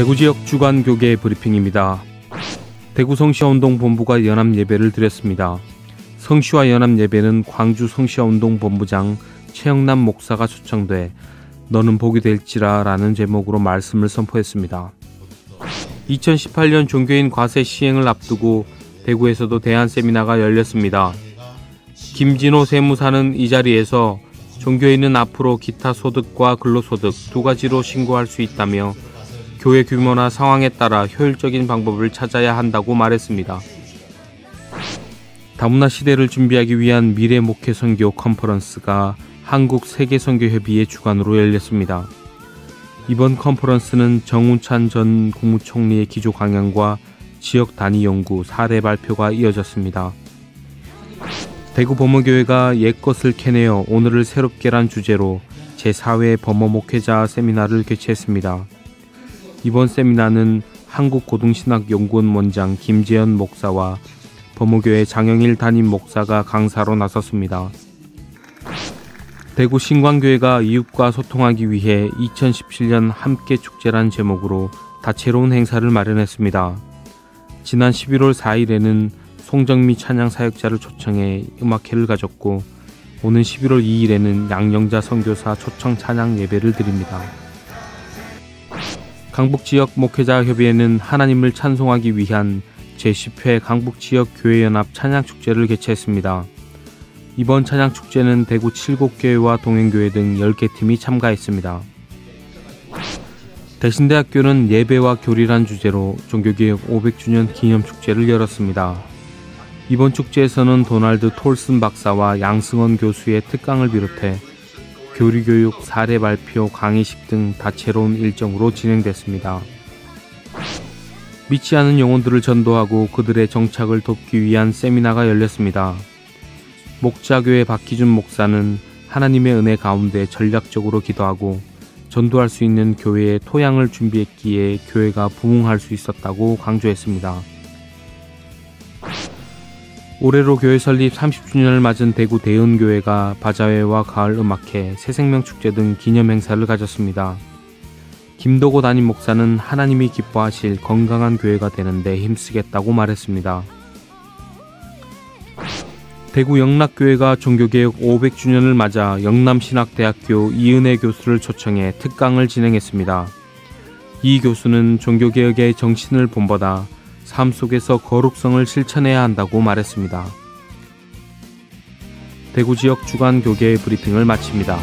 대구 지역 주간 교계 브리핑입니다. 대구 성시화운동본부가 연합 예배를 드렸습니다. 성시화 연합 예배는 광주 성시화운동본부장 최영남 목사가 초청돼 너는 복이 될지라라는 제목으로 말씀을 선포했습니다. 2018년 종교인 과세 시행을 앞두고 대구에서도 대한 세미나가 열렸습니다. 김진호 세무사는 이 자리에서 종교인은 앞으로 기타 소득과 근로소득 두 가지로 신고할 수 있다며 교회 규모나 상황에 따라 효율적인 방법을 찾아야 한다고 말했습니다. 다문화 시대를 준비하기 위한 미래 목회 선교 컨퍼런스가 한국 세계 선교 협의회 주관으로 열렸습니다. 이번 컨퍼런스는 정운찬 전 국무총리의 기조 강연과 지역 단위 연구 사례 발표가 이어졌습니다. 대구 범어교회가 옛것을 캐내어 오늘을 새롭게 란 주제로 제4회 범어 목회자 세미나를 개최했습니다. 이번 세미나는 한국고등신학연구원 원장 김재현 목사와 범어교회 장영일 담임 목사가 강사로 나섰습니다. 대구 신광교회가 이웃과 소통하기 위해 2017년 함께 축제란 제목으로 다채로운 행사를 마련했습니다. 지난 11월 4일에는 송정미 찬양 사역자를 초청해 음악회를 가졌고 오는 11월 2일에는 양영자 선교사 초청 찬양 예배를 드립니다. 강북지역 목회자 협의회는 하나님을 찬송하기 위한 제10회 강북지역 교회연합 찬양축제를 개최했습니다. 이번 찬양축제는 대구 7곳교회와 동행교회 등 10개 팀이 참가했습니다. 대신대학교는 예배와 교리란 주제로 종교개혁 500주년 기념축제를 열었습니다. 이번 축제에서는 도널드 톨슨 박사와 양승원 교수의 특강을 비롯해 교리교육 사례 발표 강의식 등 다채로운 일정으로 진행됐습니다. 믿지 않은 영혼들을 전도하고 그들의 정착을 돕기 위한 세미나가 열렸습니다. 목자교회 박희준 목사는 하나님의 은혜 가운데 전략적으로 기도하고 전도할 수 있는 교회의 토양을 준비했기에 교회가 부흥할 수 있었다고 강조했습니다. 올해로 교회 설립 30주년을 맞은 대구 대은교회가 바자회와 가을 음악회, 새생명 축제 등 기념 행사를 가졌습니다. 김도고 담임 목사는 하나님이 기뻐하실 건강한 교회가 되는데 힘쓰겠다고 말했습니다. 대구 영락교회가 종교개혁 500주년을 맞아 영남신학대학교 이은혜 교수를 초청해 특강을 진행했습니다. 이 교수는 종교개혁의 정신을 본보다 삶 속에서 거룩성을 실천해야 한다고 말했습니다. 대구 지역 주간 교계 브리핑을 마칩니다.